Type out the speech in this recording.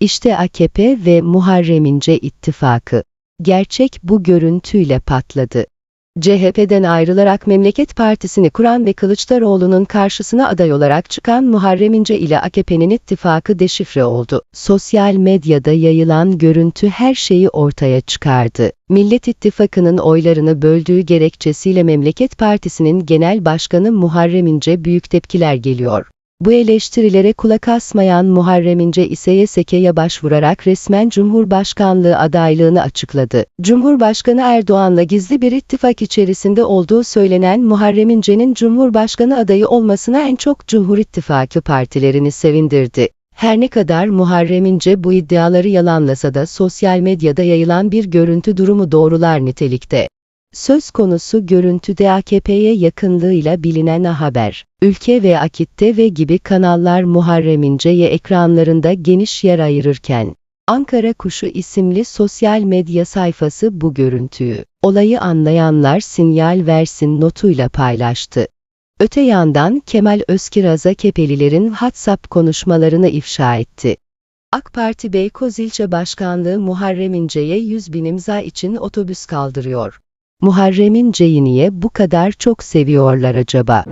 İşte AKP ve Muharrem ittifakı. Gerçek bu görüntüyle patladı. CHP'den ayrılarak Memleket Partisi'ni kuran ve Kılıçdaroğlu'nun karşısına aday olarak çıkan Muharrem İnce ile AKP'nin ittifakı deşifre oldu. Sosyal medyada yayılan görüntü her şeyi ortaya çıkardı. Millet İttifakı'nın oylarını böldüğü gerekçesiyle Memleket Partisi'nin genel başkanı Muharrem İnce büyük tepkiler geliyor. Bu eleştirilere kulak asmayan Muharrem İnce ise YSK'ya başvurarak resmen Cumhurbaşkanlığı adaylığını açıkladı. Cumhurbaşkanı Erdoğan'la gizli bir ittifak içerisinde olduğu söylenen Muharrem İnce'nin Cumhurbaşkanı adayı olmasına en çok Cumhur İttifakı partilerini sevindirdi. Her ne kadar Muharrem İnce bu iddiaları yalanlasa da sosyal medyada yayılan bir görüntü durumu doğrular nitelikte. Söz konusu görüntüde AKP'ye yakınlığıyla bilinen Haber, Ülke ve Akit'te ve gibi kanallar Muharrem İnce'ye ekranlarında geniş yer ayırırken, Ankara Kuşu isimli sosyal medya sayfası bu görüntüyü, olayı anlayanlar sinyal versin notuyla paylaştı. Öte yandan Kemal Özkiraz AKP'lilerin WhatsApp konuşmalarını ifşa etti. AK Parti Beykoz İlçe Başkanlığı Muharrem İnce'ye 100 bin imza için otobüs kaldırıyor. Muharrem İnce'yi niye bu kadar çok seviyorlar acaba?